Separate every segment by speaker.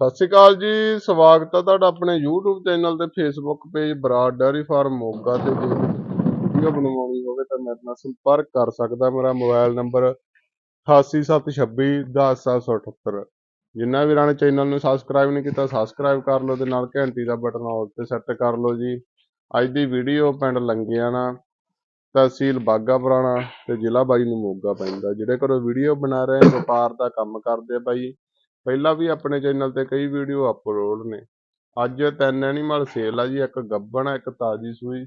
Speaker 1: ਸਤਿ ਸ਼੍ਰੀ ਅਕਾਲ ਜੀ, ਸਵਾਗਤ ਹੈ ਤੁਹਾਡਾ ਆਪਣੇ YouTube ਚੈਨਲ ਤੇ Facebook page Brar dairy farm Moga ਤੇ। ਜੇ ਵੀਡੀਓ ਬਣਵਾਉਣੀ ਹੋਵੇ ਤਾਂ ਮੇਰੇ ਨਾਲ ਸੰਪਰਕ ਕਰ ਸਕਦਾ ਮੇਰਾ ਮੋਬਾਈਲ ਨੰਬਰ 8876210778 ਜਿੰਨਾ ਵੀਰਾਂ ਨੇ ਚੈਨਲ ਨੂੰ ਸਬਸਕ੍ਰਾਈਬ ਨਹੀਂ ਕੀਤਾ ਸਬਸਕ੍ਰਾਈਬ ਕਰ ਲਓ ਤੇ ਨਾਲ ਘੰਟੀ ਦਾ ਬਟਨ ਆਲ ਤੇ ਸੈੱਟ ਕਰ ਲਓ ਜੀ। ਅੱਜ ਦੀ ਵੀਡੀਓ ਪਿੰਡ ਲੰਗਿਆਣਾ, ਤਹਿਸੀਲ ਬਾਗਾ ਪੁਰਾਣਾ ਤੇ ਜ਼ਿਲ੍ਹਾ ਬਾਈ ਨੂੰ ਮੋਗਾ ਪੈਂਦਾ। ਜਿਹੜੇ ਘਰੋਂ ਵੀਡੀਓ ਬਣਾ ਰਹੇ ਵਪਾਰ ਦਾ ਕੰਮ ਕਰਦੇ ਆ ਬਾਈ। ਪਹਿਲਾਂ ਵੀ ਆਪਣੇ ਚੈਨਲ ਤੇ ਕਈ ਵੀਡੀਓ ਅਪਲੋਡ ਨੇ। ਅੱਜ ਤਿੰਨ ਐਨੀਮਲ ਸੇਲ ਆ ਜੀ ਇੱਕ ਗੱਬਣ ਆ ਇੱਕ ਤਾਜੀ ਸੂਈ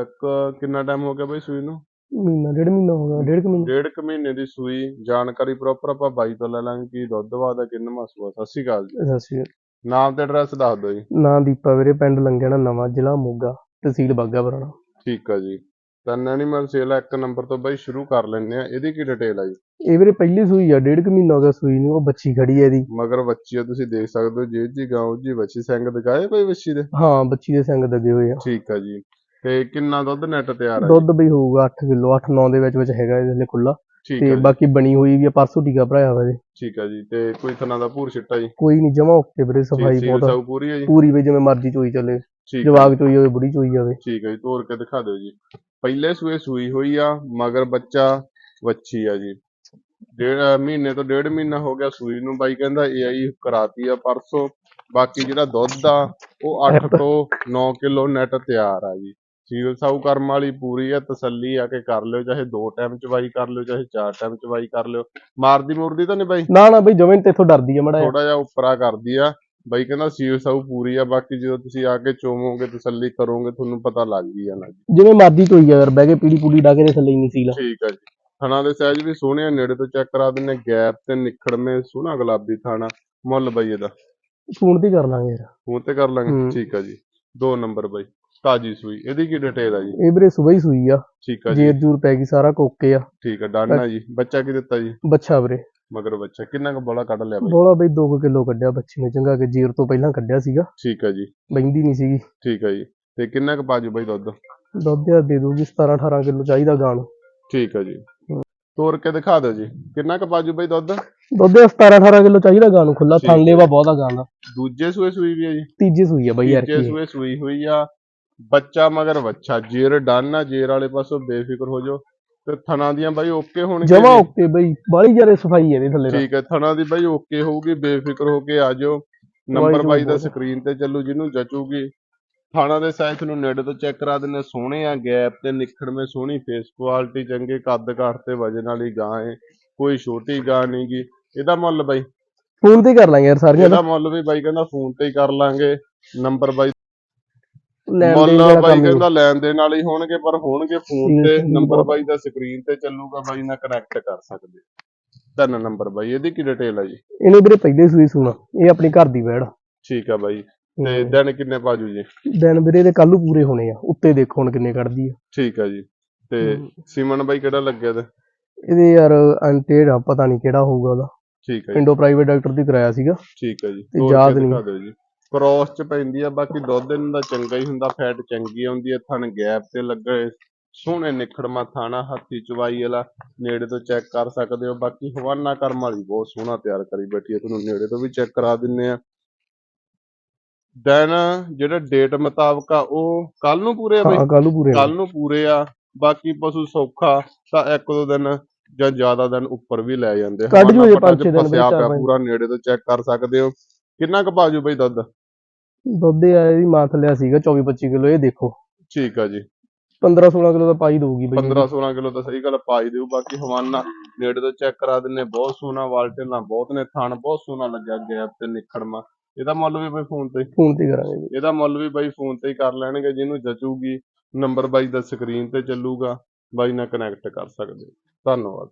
Speaker 1: ਇੱਕ ਕਿੰਨਾ ਟਾਈਮ ਹੋ ਗਿਆ ਬਾਈ ਸੂਈ ਨੂੰ?
Speaker 2: ਮਹੀਨਾ ਡੇਢ ਮਹੀਨਾ ਹੋ ਗਿਆ ਡੇਢ ਕੁ ਮਹੀਨਾ।
Speaker 1: ਡੇਢ ਕੁ ਮਹੀਨੇ ਦੀ ਸੂਈ ਜਾਣਕਾਰੀ ਪ੍ਰੋਪਰ ਆਪਾਂ ਬਾਈ ਤੋਂ ਲੈ ਲਾਂਗੇ ਕਿ ਦੁੱਧ ਵਾਦਾ ਕਿੰਨਾ ਮਸੂਆ ਸਤਿ ਸ਼੍ਰੀ ਅਕਾਲ ਜੀ।
Speaker 2: ਸਤਿ ਸ਼੍ਰੀ ਅਕਾਲ।
Speaker 1: ਨਾਮ ਤੇ ਐਡਰੈਸ ਦੱਸ ਦਿਓ ਜੀ।
Speaker 2: ਨਾਂ ਦੀਪਾ ਵੀਰੇ ਪਿੰਡ ਲੰਗਿਆਣਾ ਨਵਾਂ ਜ਼ਿਲ੍ਹਾ ਮੋਗਾ ਤਹਿਸੀਲ ਬਾਗਾ ਪੁਰਾਣਾ।
Speaker 1: ਠੀਕ ਆ ਜੀ। ਤਿੰਨ ਐਨੀਮਲ ਸੇਲ ਆ ਇੱਕ ਨੰਬਰ ਤੋਂ ਬਾਈ ਸ਼ੁਰੂ ਕਰ ਲੈਂਦੇ ਆ। ਇਹਦੀ ਕੀ ਡਿਟੇਲ ਆ ਜੀ?
Speaker 2: ਇਹ ਵੀਰੇ ਪਹਿਲੀ ਸੂਈ ਆ ਡੇਢ ਕੁ ਮਹੀਨਾ ਹੋ ਗਿਆ ਸੂਈ ਨੂੰ ਉਹ ਬੱਚੀ ਖੜੀ ਹੈ ਇਹਦੀ।
Speaker 1: ਮਗਰ ਬੱਚੀ ਆ ਤੁਸੀਂ ਦੇਖ ਸਕਦੇ ਹੋ ਜੇ ਜੀ ਗਾਉਂ ਜੀ ਬੱਚੀ ਸਿੰਘ ਦਿਖਾਏ ਕੋਈ ਬੱਚੀ ਦੇ?
Speaker 2: ਹਾਂ ਬੱਚੀ ਦੇ ਸੰਗ ਲੱਗੇ ਹੋਏ ਆ।
Speaker 1: ਠੀਕ ਆ ਜੀ। ਤੇ ਕਿੰਨਾ ਦੁੱਧ ਨੈਟ ਤਿਆਰ ਆ ਜੀ?
Speaker 2: ਦੁੱਧ ਵੀ ਹੋਊਗਾ 8 ਕਿਲੋ 8-9 ਦੇ ਵਿੱਚ ਵਿੱਚ ਹੈਗਾ ਇਹਦੇ ਲਈ ਖੁੱਲਾ
Speaker 1: ਠੀਕ
Speaker 2: ਤੇ
Speaker 1: ਆ ਜੀ।
Speaker 2: ਬਾਕੀ ਬਣੀ ਹੋਈ ਵੀ ਆ ਪਰਸੋਂ ਟੀਕਾ ਭਰਾਇਆ ਹੋਇਆ ਜੀ
Speaker 1: ਠੀਕ ਆ ਜੀ। ਤੇ ਕੋਈ ਥਣਾ ਦਾ ਭੂਰ ਛਿੱਟਾ ਜੀ?
Speaker 2: ਕੋਈ ਨਹੀਂ ਜਮਾ ਓਕੇ ਵੀਰੇ ਸਫ਼ਾਈ
Speaker 1: ਸੀਲ
Speaker 2: ਬਹੁਤ ਆ।
Speaker 1: ਸਾਊ ਪੂਰੀ ਹੈ ਜੀ?
Speaker 2: ਪੂਰੀ ਵੀ ਜਿਵੇਂ ਮਰਜ਼ੀ ਚੋਈ ਚੱਲੇ।
Speaker 1: ਠੀਕ ਆ
Speaker 2: ਜਵਾਗ ਚੋਈ ਹੋਵੇ ਬੁੜੀ ਚੋਈ ਜਾਵੇ।
Speaker 1: ਠੀਕ ਹੈ ਜੀ ਤੋੜ ਕੇ ਦਿਖਾ ਦਿਓ ਜੀ। ਪਹਿਲੇ ਸੂਏ ਸੂਈ ਹੋਈ ਆ ਮਗਰ ਬੱਚਾ ਵੱਛੀ ਆ ਜੀ। ਡੇਢ ਮਹੀਨੇ ਤੋਂ ਡੇਢ ਮਹੀਨਾ ਹੋ ਗਿਆ ਸੂਈ ਨੂੰ ਬਾਈ ਕਹਿੰਦਾ ਏਆਈ ਕਰਾਤੀ ਆ ਪਰਸੋਂ। ਬਾਕੀ ਜਿਹੜਾ ਦੁੱਧ ਆ ਉਹ 8
Speaker 2: ਇੱਕ।
Speaker 1: ਤੋਂ 9 ਕਿਲੋ ਨੈਟ ਤਿਆਰ ਆ ਜੀ। ਸੀਲ ਸਾਊ ਕਰਮ ਵਾਲੀ ਪੂਰੀ ਆ ਤਸੱਲੀ ਆ ਕੇ ਕਰ ਲਿਓ ਚਾਹੇ ਦੋ ਟਾਈਮ ਚਵਾਈ ਕਰ ਲਿਓ ਚਾਹੇ ਚਾਰ ਟਾਈਮ ਚਵਾਈ ਕਰ ਲਿਓ। ਮਾਰਦੀ ਮੁਰਦੀ ਤਾਂ ਨਹੀਂ ਬਾਈ?
Speaker 2: ਨਾ ਨਾ ਬਈ ਜਵੇਂ ਤੇਥੋਂ ਡਰਦੀ ਆ ਮੜਾ
Speaker 1: ਥੋੜਾ ਜਿਹਾ ਉੱਪਰਾ ਕਰਦੀ ਆ। ਬਾਈ ਕਹਿੰਦਾ ਸੀਲ ਸਾਊ ਪੂਰੀ ਆ ਬਾਕੀ ਜਦੋਂ ਤੁਸੀਂ ਆ ਕੇ ਚੋਵੋਗੇ ਤਸੱਲੀ ਕਰੋਗੇ ਤੁਹਾਨੂੰ ਪਤਾ ਲੱਗ ਹੀ ਜਾਣਾ ਜੀ।
Speaker 2: ਜਿਵੇਂ ਚੋਈ ਜਾ ਯਾਰ ਬਹਿ ਕੇ ਪੀੜੀ ਪੂੜੀ ਡਾ ਕੇ ਦੇ ਥੱਲੇ ਹੀ ਨਹੀਂ ਸੀਲਾ।
Speaker 1: ਠੀਕ ਆ ਜੀ। ਥਣਾ ਦੇ ਸਾਈਜ਼ ਵੀ ਸੋਹਣੇ ਆ ਨੇੜੇ ਤੋਂ ਚੈੱਕ ਕਰਾ ਦਿੰਨੇ ਗੈਪ ਤੇ ਨਿਖੜਵੇਂ ਸੋਹਣਾ ਗੁਲਾਬੀ ਥਾਣਾ ਮੁੱਲ ਬਾਈ ਇਹਦਾ।
Speaker 2: ਫੋਨ ਤੇ ਹੀ ਕਰ ਲਾਂਗੇ ਯਾਰ।
Speaker 1: ਫੋਨ ਤੇ ਕਰ ਲਾਂਗੇ। ਠੀਕ ਆ ਜੀ। ਦੋ ਨੰਬਰ ਬਾਈ ਤਾਜੀ ਸੂਈ ਇਹਦੀ ਕੀ ਡਿਟੇਲ ਆ ਜੀ?
Speaker 2: ਇਹ ਵੀਰੇ ਸਵੇਰ ਹੀ ਸੂਈ ਆ।
Speaker 1: ਠੀਕ ਆ ਜੀ।
Speaker 2: ਜੇਰ ਜੂਰ ਪੈ ਗਈ ਸਾਰਾ ਕੋਕੇ ਆ।
Speaker 1: ਠੀਕ ਆ ਡਨ ਆ ਜੀ। ਬੱਚਾ ਕੀ ਦਿੱਤਾ ਜੀ?
Speaker 2: ਬੱਚਾ ਵੀਰੇ।
Speaker 1: ਮਗਰ ਬੱਚਾ ਕਿੰਨਾ ਕੁ ਬੋਲਾ ਕੱਢ ਲਿਆ ਬਾਈ?
Speaker 2: ਬੋਲਾ ਬਈ 2 ਕਿਲੋ ਕੱਢਿਆ ਬੱਚੇ ਨੇ ਚੰਗਾ ਕਿ ਜੀਰ ਤੋਂ ਪਹਿਲਾਂ ਕੱਢਿਆ ਸੀਗਾ।
Speaker 1: ਠੀਕ ਆ ਜੀ।
Speaker 2: ਬੈਂਦੀ ਨਹੀਂ ਸੀਗੀ।
Speaker 1: ਠੀਕ ਆ ਜੀ। ਤੇ ਕਿੰਨਾ ਕੁ ਪਾਜੂ ਬਾਈ ਦੁੱਧ?
Speaker 2: ਦੁੱਧ ਯਾਰ ਦੇ ਦੂਗੀ 17 18 ਕਿਲੋ ਚਾਹੀਦਾ ਗਾਂ ਨੂੰ
Speaker 1: ਠੀਕ ਆ ਜੀ। ਤੋੜ ਕੇ ਦਿਖਾ ਦਿਓ ਜੀ। ਕਿੰਨਾ ਕੁ ਪਾਜੂ ਬਾਈ ਦੁੱਧ?
Speaker 2: ਦੁੱਧ ਯਾਰ 17 18 ਕਿਲੋ ਚਾਹੀਦਾ ਗਾਂ ਨੂੰ ਖੁੱਲਾ
Speaker 1: ਠੀਕ
Speaker 2: ਥਣ। ਲੇਵਾ ਬਹੁਤਾ ਗਾਂ ਦਾ।
Speaker 1: ਦੂਜੇ ਸੂਏ ਸੂਈ ਵੀ ਆ ਜੀ।
Speaker 2: ਤੀਜੀ ਸੂਈ ਆ ਬਈ ਯਾਰ
Speaker 1: ਤੀਜੇ
Speaker 2: ਕੀ
Speaker 1: ਸੂਏ ਸੂਈ ਹੋਈ ਆ। ਬੱਚਾ ਮਗਰ ਬੱਚਾ ਜੇਰ ਡਨ ਜੇਰ ਵਾਲੇ ਪਾਸੋਂ ਬੇਫਿਕਰ ਹੋ ਜਾਓ। ਤੇ ਥਣਾ ਦੀਆਂ ਬਾਈ ਓਕੇ ਹੋਣਗੇ
Speaker 2: ਜਮਾ। ਓਕੇ ਬਈ ਬਾਲੀ ਜਾਰੇ ਸਫ਼ਾਈ ਹੈ ਇਹਦੇ ਥੱਲੇ ਦਾ
Speaker 1: ਠੀਕ ਹੈ ਥਣਾ ਦੀ ਬਾਈ ਓਕੇ ਹੋਊਗੀ ਬੇਫਿਕਰ ਹੋ ਕੇ ਆ ਜਾਓ। ਨੰਬਰ ਬਾਈ ਦਾ। ਸਕਰੀਨ ਤੇ ਚੱਲੂ ਜਿਹਨੂੰ ਜਚੂਗੀ। ਥਾਣਾ ਦੇ ਸਾਈਜ਼ ਨੂੰ ਨੇੜੇ ਤੋਂ ਚੈੱਕ ਕਰਾ ਦਿੰਨੇ ਸੋਹਣੇ ਆ ਗੈਪ ਤੇ ਨਿਖੜਵੇਂ ਸੋਹਣੀ ਫੇਸ ਕੁਆਲਿਟੀ ਚੰਗੇ ਕੱਦ ਕਾਠ ਤੇ ਵਜਨ ਵਾਲੀ ਗਾਂ ਹੈ। ਕੋਈ ਛੋਟੀ ਗਾਂ ਨਹੀਂਗੀ ਇਹਦਾ ਮੁੱਲ ਬਾਈ?
Speaker 2: ਫੋਨ ਤੇ ਕਰ ਲਾਂਗੇ ਯਾਰ ਸਾਰੀਆਂ
Speaker 1: ਇਹਦਾ ਮੁੱਲ ਵੀ ਬਾਈ ਕਹਿੰਦਾ ਫੋਨ ਤੇ ਹੀ ਕਰ ਲਾਂਗੇ। ਨੰਬਰ ਬਾਈ ਮੁੱਲ ਬਾਈ ਕਹਿੰਦਾ ਲੈਣ ਵਾਲੇ ਹੀ ਹੋਣਗੇ ਪਰ ਹੋਣਗੇ ਫੋਨ ਤੇ ਨੰਬਰ। ਬਾਈ ਦਾ ਸਕਰੀਨ ਤੇ ਚੱਲੂਗਾ ਬਾਈ ਨਾਲ ਕਨੈਕਟ ਕਰ ਸਕਦੇ। ਤਿੰਨ ਨੰਬਰ ਬਾਈ ਇਹਦੀ ਕੀ ਡਿਟੇਲ ਆ ਜੀ?
Speaker 2: ਇਹਨੇ ਵੀਰੇ ਪਹਿਲੇ ਸੂਈ ਸੂਣਾ ਇਹ ਆਪਣੀ ਘਰ ਦੀ ਵੈੜ
Speaker 1: ਠੀਕ ਆ ਬਾਈ। ਤੇ ਦਿਨ ਕਿੰਨੇ ਪਾਜੂ ਜੀ?
Speaker 2: ਦਿਨ ਵੀਰੇ ਦੇ ਕੱਲੂ ਪੂਰੇ ਹੋਣੇ ਆ ਉੱਤੇ ਦੇਖੋ ਹੁਣ ਕਿੰਨੇ ਕੱਢਦੀ ਆ।
Speaker 1: ਠੀਕ ਆ ਜੀ। ਤੇ। ਸਿਮਨ ਬਾਈ ਕਿਹੜਾ ਲੱਗਿਆ ਤੇ?
Speaker 2: ਇਹਦੇ ਯਾਰ ਅੰਟੇਡ ਆ ਪਤਾ ਨਹੀਂ ਕਿਹੜਾ ਹੋਊਗਾ ਉਹਦਾ।
Speaker 1: ਠੀਕ ਆ ਜੀ।
Speaker 2: ਇੰਡੋ ਪ੍ਰਾਈਵੇਟ ਡਾਕਟਰ ਦੀ ਕਰਾਇਆ ਸੀਗਾ।
Speaker 1: ਠੀਕ ਆ ਜੀ।
Speaker 2: ਤੇ ਯਾਦ ਨਹੀਂ।
Speaker 1: ਕ੍ਰੋਸ ਚ ਪੈਂਦੀ ਆ ਬਾਕੀ ਦੁੱਧ ਇਹਨਾਂ ਦਾ ਚੰਗਾ ਹੀ ਹੁੰਦਾ ਫੈਟ ਚੰਗੀ ਆਉਂਦੀ ਆ ਥਣ ਗੈਪ ਤੇ ਲੱਗੇ ਸੋਹਣੇ ਨਿਖੜਮਾ ਥਾਣਾ ਹੱਥੀ ਚਵਾਈ ਵਾਲਾ ਨੇੜੇ ਤੋਂ ਚੈੱਕ ਕਰ ਸਕਦੇ ਹੋ ਬਾਕੀ ਹਵਾਨਾ ਕਰਮ ਵਾਲੀ ਬਹੁਤ ਸੋਹਣਾ ਤਿਆਰ ਕਰੀ ਬੈਠੀ ਹੈ ਤੁਹਾਨੂੰ ਨੇੜੇ ਤੋਂ ਵੀ ਚੈੱਕ ਕਰਾ ਦਿੰਨੇ ਆ ਦਿਨ ਜਿਹੜਾ ਡੇਟ ਮੁਤਾਬਕ ਆ ਉਹ ਕੱਲ ਨੂੰ ਪੂਰੇ ਆ ਬਈ
Speaker 2: ਹਾਂ ਕੱਲੂ ਪੂਰੇ
Speaker 1: ਕੱਲ ਨੂੰ ਪੂਰੇ ਆ ਬਾਕੀ ਪਸ਼ੂ ਸੌਖਾ ਤਾਂ ਇੱਕ ਦੋ ਦਿਨ ਜਾਂ ਜ਼ਿਆਦਾ ਦਿਨ ਉੱਪਰ ਵੀ ਲੈ ਜਾਂਦੇ ਆ।
Speaker 2: ਕੱਢ ਜੂ
Speaker 1: ਹਵਾਨਾ
Speaker 2: ਜੇ
Speaker 1: ਪੱਟਾ
Speaker 2: ਪੰਜ
Speaker 1: ਚ
Speaker 2: ਛੇ ਦਿਨ ਬਈ
Speaker 1: ਫਸਿਆ
Speaker 2: ਚਾਰ
Speaker 1: ਪਿਆ
Speaker 2: ਪੰਜ।
Speaker 1: ਪੂਰਾ ਨੇੜੇ ਤੋਂ ਚੈੱਕ ਕਰ ਸਕਦੇ ਹੋ ਕਿੰਨਾ ਕੁ ਪਾਜੂ ਬਈ ਦੁੱਧ?
Speaker 2: ਦੁੱਧ ਆ ਇਹਦੀ ਮਾਂ ਥੱਲਿਆ ਸੀਗਾ 24 25 ਕਿਲੋ ਇਹ ਦੇਖੋ।
Speaker 1: ਠੀਕ ਆ ਜੀ।
Speaker 2: 15 16 ਕਿਲੋ ਦਾ ਪਾਈ ਦਊਗੀ ਬਈ।
Speaker 1: 15 16 ਕਿਲੋ ਤਾਂ ਸਹੀ ਗੱਲ ਪਾਈ ਦਿਓ ਬਾਕੀ ਹਵਾਨਾ ਨੇੜੇ ਤੋਂ ਚੈੱਕ ਕਰਾ ਦਿੰਨੇ ਬਹੁਤ ਸੋਹਣਾ ਵਾਲਟੇ ਨਾਲ ਬਹੁਤ ਨੇ ਥਣ ਬਹੁਤ ਸੋਹਣਾ ਲੱਗਿਆ ਗੈਪ ਤੇ ਨਿਖੜਮਾ ਇਹਦਾ ਮੁੱਲ ਵੀ ਬਈ ਫੋਨ ਤੇ
Speaker 2: ਫੋਨ ਤੇ ਕਰਾਂਗੇ ਜੀ।
Speaker 1: ਇਹਦਾ ਮੁੱਲ ਵੀ ਬਾਈ ਫੋਨ ਤੇ ਹੀ ਕਰ ਲੈਣਗੇ। ਜਿਹਨੂੰ ਜਚੂਗੀ ਨੰਬਰ ਬਾਈ ਦਾ ਸਕਰੀਨ ਤੇ ਚੱਲੂਗਾ। ਬਾਈ ਨਾਲ ਕਨੈਕਟ ਕਰ ਸਕਦੇ। ਧੰਨਵਾਦ।